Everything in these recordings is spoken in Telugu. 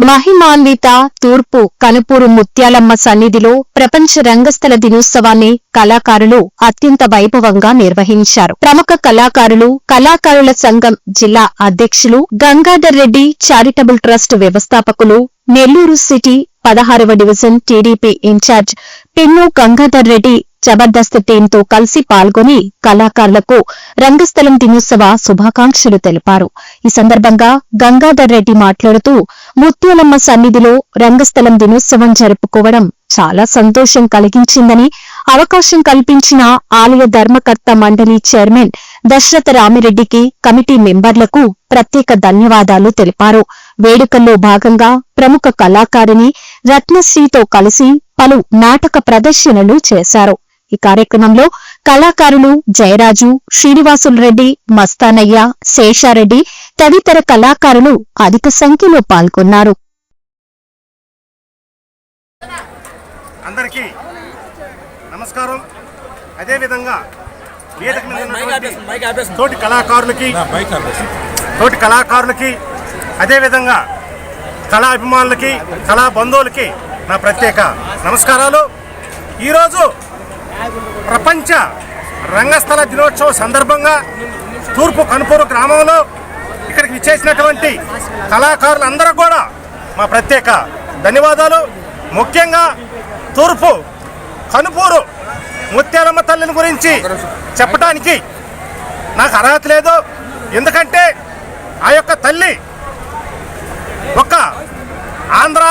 మహిమాన్విత తూర్పు కనుపూరు ముత్యాలమ్మ సన్నిధిలో ప్రపంచ రంగస్థల దినోత్సవాన్ని కళాకారులు అత్యంత వైభవంగా నిర్వహించారు. ప్రముఖ కళాకారులు కళాకారుల సంఘం జిల్లా అధ్యక్షులు గంగాధర్ రెడ్డి చారిటబుల్ ట్రస్ట్ వ్యవస్థాపకులు నెల్లూరు సిటీ పదహారవ division TDP incharge Pennu Gangadhar Reddy Jabardasth టీంతో కలిసి పాల్గొని కళాకారులకు రంగస్థలం దినోత్సవ శుభాకాంక్షలు తెలిపారు. ఈ సందర్భంగా గంగాధర్ రెడ్డి మాట్లాడుతూ ముత్యాలమ్మ సన్నిధిలో రంగస్థలం దినోత్సవం జరుపుకోవడం చాలా సంతోషం కలిగించిందని అవకాశం కల్పించిన ఆలయ ధర్మకర్త మండలి చైర్మన్ దశరథ రామిరెడ్డికి కమిటీ మెంబర్లకు ప్రత్యేక ధన్యవాదాలు తెలిపారు. వేడుకల్లో భాగంగా ప్రముఖ కళాకారిణి రత్నశ్రీతో కలిసి పలు నాటక ప్రదర్శనలు చేశారు. ఈ కార్యక్రమంలో కళాకారులు జయరాజు శ్రీనివాసులు రెడ్డి మస్తానయ్య శేషారెడ్డి తదితర కళాకారులు అధిక సంఖ్యలో పాల్గొన్నారు. అందరికీ నమస్కారం. అదేవిధంగా కళాకారులకి తోటి కళాకారులకి అదేవిధంగా కళా అభిమానులకి కళా బంధువులకి నా ప్రత్యేక నమస్కారాలు. ఈరోజు ప్రపంచ రంగస్థల దినోత్సవం సందర్భంగా తూర్పు కనుపూరు గ్రామంలో ఇక్కడికి విచ్చేసినటువంటి కళాకారులందరూ కూడా మా ప్రత్యేక ధన్యవాదాలు. ముఖ్యంగా తూర్పు కనుపూరు ముత్యాలమ్మ తల్లిని గురించి చెప్పడానికి నాకు అర్హత లేదు. ఎందుకంటే ఆ యొక్క తల్లి ఒక ఆంధ్ర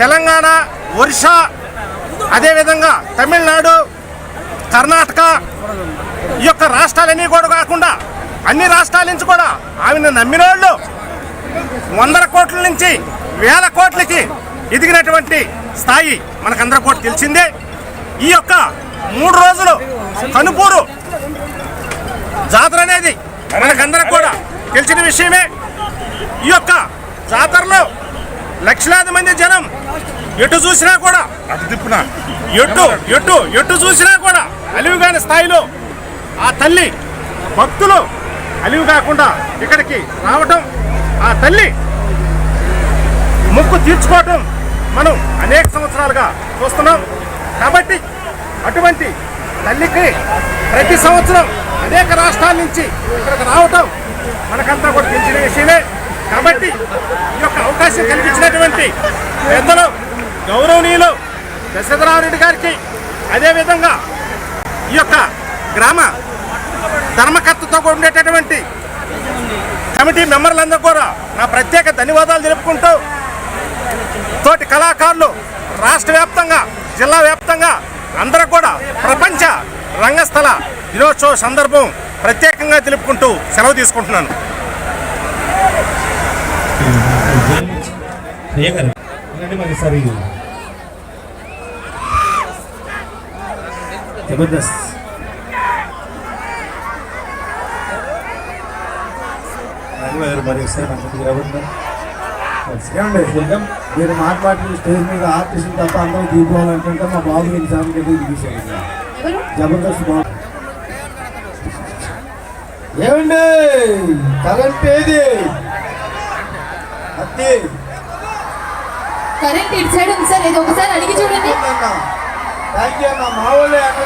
తెలంగాణ ఒరిస్సా అదేవిధంగా తమిళనాడు కర్ణాటక ఈ యొక్క రాష్ట్రాలన్నీ కూడా కాకుండా అన్ని రాష్ట్రాల నుంచి కూడా ఆమెను నమ్మిన వాళ్ళు వందల కోట్ల నుంచి వేల కోట్లకి ఎదిగినటువంటి స్థాయి మనకందరూ కూడా తెలిసిందే. ఈ యొక్క మూడు రోజులు కనుపూరు జాతర అనేది మనకందరూ కూడా తెలిసిన విషయమే. ఈ యొక్క జాతరలో లక్షలాది మంది జనం ఎటు చూసినా కూడా అటు తిప్పున. ఎటు ఎటు ఎటు చూసినా కూడా అలివి కాని స్థాయిలో ఆ తల్లి భక్తులు అలివి కాకుండా ఇక్కడికి రావటం ఆ తల్లి ముక్కు తీర్చుకోవటం మనం అనేక సంవత్సరాలుగా చూస్తున్నాం. కాబట్టి అటువంటి తల్లికి ప్రతి సంవత్సరం అనేక రాష్ట్రాల నుంచి ఇక్కడికి రావటం మనకంతా కూడా తెలిసిన విషయమే. కాబట్టి ఈ యొక్క అవకాశం కల్పించినటువంటి పెద్దలు గౌరవనీయులు దశరథరామరెడ్డి గారికి అదేవిధంగా ఈ యొక్క గ్రామ ధర్మకర్తతో ఉండేటటువంటి కమిటీ మెంబర్లందరూ కూడా నా ప్రత్యేక ధన్యవాదాలు తెలుపుకుంటూ తోటి కళాకారులు రాష్ట్ర వ్యాప్తంగా జిల్లా వ్యాప్తంగా అందరూ కూడా ప్రపంచ రంగస్థల దినోత్సవ సందర్భం ప్రత్యేకంగా తెలుపుకుంటూ సెలవు తీసుకుంటున్నాను మరి జబర్దస్త్. మరి ఒకసారి ఏమండి వెల్కమ్ మీరు మాట్లాడిన స్టేజ్ మీద ఆర్టిస్ట్ తప్ప అందరూ దిగిపోవాలంటే మా బాబు ఎగ్జామ్ దిగేసాడు జబర్దస్త్ బాబు. ఏమండి? కరెంట్ ఏది? అత్తి. కరెంట్ ఇటు సైడ్ ఉంది సార్ ఇది ఒకసారి అడిగి చూడండి. థ్యాంక్ యూ అన్న. మా వాళ్ళే అక్కడ ఉన్నారు